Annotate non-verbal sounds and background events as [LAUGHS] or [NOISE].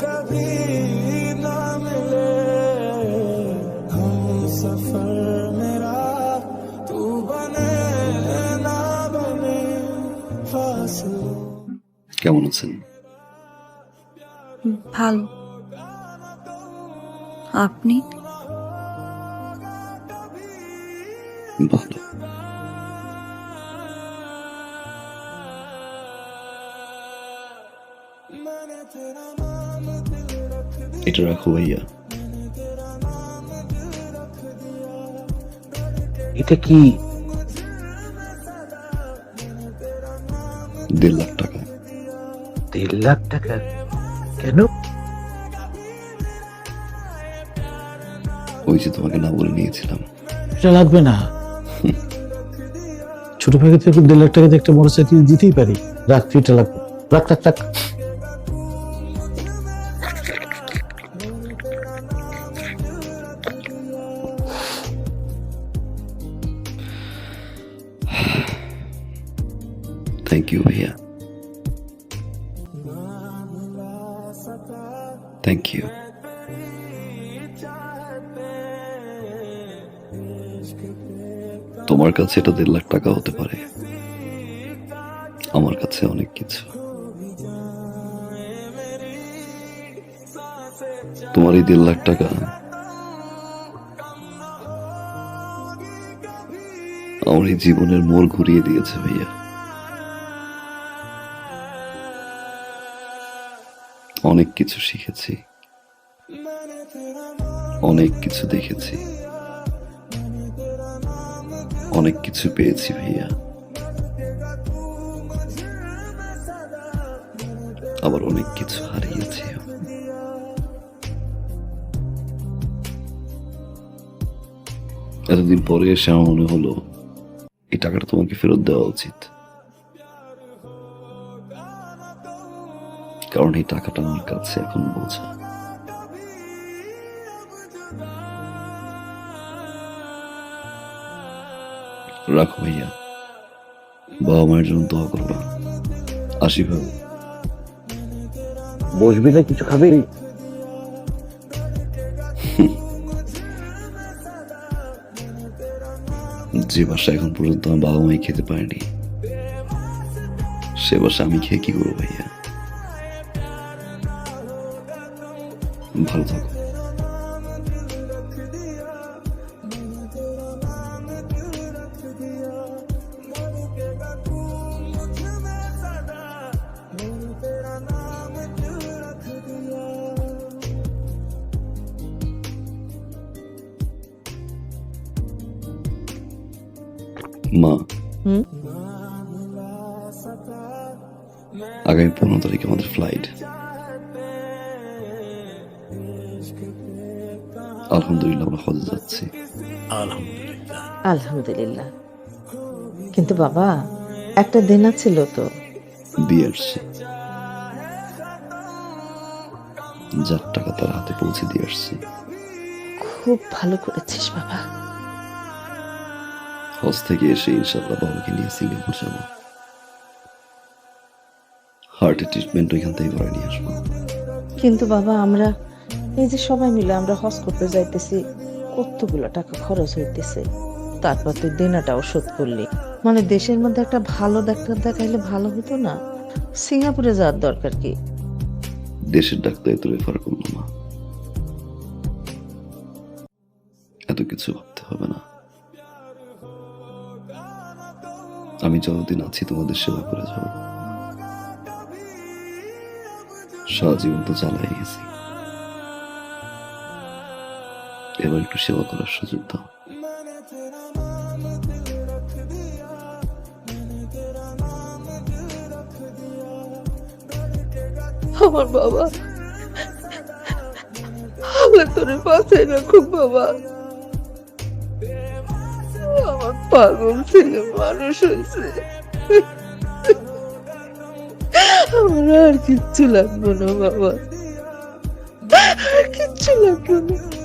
কবি তু কেমন আছেন? ভালো। আপনি? ভালো। এটা রাখো ভাইয়া এটা কি দেড় লাখ টাকা দেড় লাখ টাকা কেন ওই যে তোমাকে না বলে নিয়েছিলাম এটা লাগবে না ছোট ভাইকে থেকে দেড় লাখ টাকা দিয়ে একটা মোটরসাইকেল দিতেই পারি রাখ এটা লাগবে রাখ রাখ রাখ থ্যাংক ইউ ভাইয়া থ্যাংক ইউ তোমার কাছে এটা দেড় লাখ টাকা হতে পারে। আমার কাছে অনেক কিছু। তোমার এই দেড় লাখ টাকা আমার এই জীবনের মোড় ঘুরিয়ে দিয়েছে ভাইয়া। অনেক কিছু শিখেছি। অনেক কিছু দেখেছি। অনেক কিছু পেয়েছি ভাইয়া। আবার অনেক কিছু হারিয়েছি। এতদিন পরে এসে আমার মনে হলো এই টাকাটা তোমাকে ফেরত দেওয়া উচিত। কারণ এই টাকাটা আমার কাছে এখন বোঝা। রাখো ভাইয়া বাবা মায়ের জন্য দোয়া করবা। আসি ভাবে বসবি না কিছু খাবি? [LAUGHS] যে বাসা এখন পর্যন্ত আমার বাবা মাই খেতে পারেনি, সে বাসা আমি খেয়ে কি করব ভাইয়া? ভালো থাকো। মা। আগামী পনেরো তারিখে আমাদের ফ্লাইট আলহামদুলিল্লাহ আমরা হজে যাচ্ছি। আলহামদুলিল্লাহ। কিন্তু বাবা একটা দেনা ছিল তো। আসছি। যার টাকা তার হাতে পৌঁছে দিয়ে আসছি। খুব ভালো করেছিস বাবা। হজ থেকে এসে ইনশাল্লাহ বাবাকে নিয়ে সিঙ্গাপুর যাব। হার্টের ট্রিটমেন্ট ওইখান থেকে করে নিয়ে আসব। কিন্তু বাবা আমরা এই যে সবাই মিলে আমরা হজ করতে যাইতেছি কতগুলো টাকা খরচ হইতেছে? তারপর তুই দেনাটাও শোধ করলি। মানে দেশের মধ্যে একটা ভালো ডাক্তার দেখাইলে ভালো হতো না? সিঙ্গাপুরে যাওয়ার দরকার কি? দেশের ডাক্তারে তো রেফার করল না। এত কিছু ভাবতে হবে না। আমি যতদিন আছি তোমাদের সেবা করে যাব। সারা তো চালাই গেছি। এবার একটু সেবা করার সুযোগ দাও। আমার বাবা আল্লাহ তোরে বাঁচাই রাখুক বাবা। আমার পাগল ছেলে মানুষ হয়েছে। আমার আর কিচ্ছু লাগবো না, বাবা। আর কিচ্ছু লাগবো না।